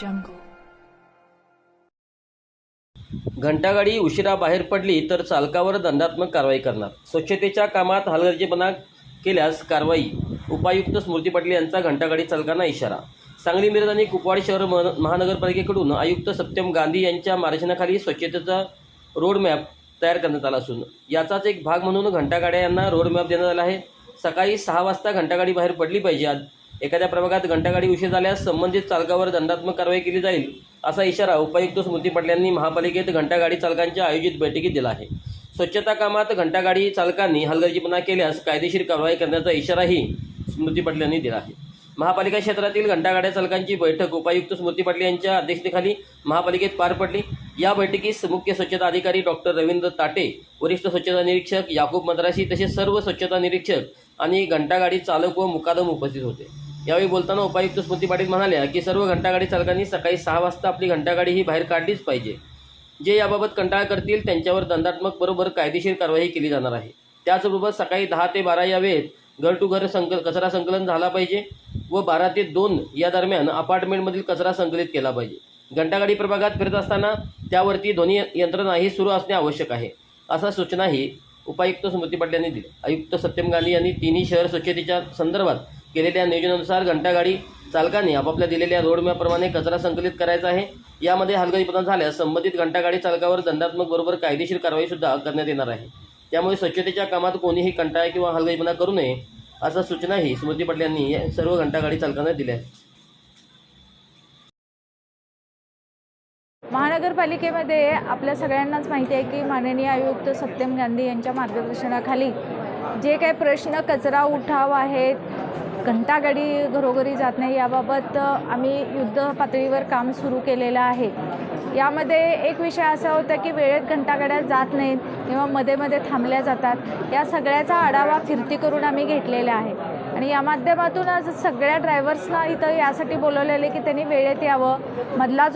जंगल घंटागाडी उशिरा बाहेर पडली तर चालकावर दंडात्मक कारवाई करणार. स्वच्छतेच्या कामात हलगर्जीपणा केल्यास कारवाई. उपायुक्त स्मृती पाटील यांचा घंटागाडी चालकांना इशारा. सांगली मिरज आणि कुपवाड शहर महानगरपालिकेकडून आयुक्त सत्यम गांधी यांच्या मार्गदर्शनाखाली स्वच्छतेचा रोडमॅप तयार करण्यात आला असून याचाच एक भाग म्हणून घंटागाड्या यांना रोडमॅप देण्यात आला आहे. सकाळी सहा वाजता घंटागाडी बाहेर पडली पाहिजे. एखाद्या प्रभागात घंटागाडी उशीर झाल्यास संबंधित चालकावर दंडात्मक कारवाई केली जाईल असा इशारा उपायुक्त स्मृती पाटील यांनी महापालिकेत घंटागाडी चालकांच्या आयोजित बैठकीत दिला आहे. स्वच्छता कामात घंटागाडी चालकांनी हलगर्जीपणा केल्यास कायदेशीर कारवाई करण्याचा इशाराही स्मृती पाटील यांनी दिला आहे. महापालिका क्षेत्रातील घंटागाड्या चालकांची बैठक उपायुक्त स्मृती पाटील यांच्या अध्यक्षतेखाली महापालिकेत पार पडली. या बैठकीस मुख्य स्वच्छता अधिकारी डॉक्टर रवींद्र ताटे वरिष्ठ स्वच्छता निरीक्षक याकूब मद्रासी तसेच सर्व स्वच्छता निरीक्षक आणि घंटागाडी चालक व मुकादम उपस्थित होते. यावेळी बोलताना उपायुक्त स्मृती पाटील म्हणाल्या की सर्व घंटागाडी चालकांनी सकाळी सहा वाजता आपली घंटागाडी ही बाहेर काढलीच पाहिजे. जे याबाबत कंटाळा करतील त्यांच्यावर दंडात्मक बरोबर कायदेशीर कारवाई केली जाणार आहे. त्याचबरोबर सकाळी दहा ते बारा या वेळेत घर टू घर संकल कचरा संकलन झाला पाहिजे व बारा ते दोन या दरम्यान अपार्टमेंटमधील कचरा संकलित केला पाहिजे. घंटागाडी प्रभागात फिरत असताना त्यावरती ध्वनी यंत्रणाही सुरू असणे आवश्यक आहे असा सूचनाही उपायुक्त स्मृती पाटील यांनी दिली आयुक्त सत्यम गांधी यांनी तिन्ही शहर स्वच्छतेच्या संदर्भात केलेल्या नियोजनानुसार घंटागाडी चालकांनी आपापल्या दिलेल्या रोडमॅपप्रमाणे कचरा संकलित करायचा आहे. यामध्ये हलगर्जीपणा झाल्यास संबंधित घंटागाडी चालकावर दंडात्मक बरोबर कायदेशीर कारवाईसुद्धा करण्यात येणार आहे. त्यामुळे स्वच्छतेच्या कामात कोणीही कंटाळा किंवा हलगर्जीपणा करू नये असा सूचनाही स्मृती पटेल यांनी सर्व घंटागाडी चालकांना दिल्या आहेत. महानगरपालिकेमध्ये आपल्या सगळ्यांनाच माहिती आहे की माननीय आयुक्त सत्यम गांधी यांच्या मार्गदर्शनाखाली जे काही प्रश्न कचरा उठाव आहेत घंटागाडी घरोघरी जात नाही याबाबत आम्ही युद्ध पातळीवर काम सुरू केलेलं आहे. यामध्ये एक विषय असा होता की वेळेत घंटागाड्या जात नाहीत किंवा मध्ये मध्ये थांबल्या जातात. या सगळ्याचा आढावा फिरती करून आम्ही घेतलेला आहे. आणि या माध्यमातून आज सगळ्या ड्रायव्हर्सना इथं यासाठी बोलवलेले की त्यांनी वेळेत यावं. मधला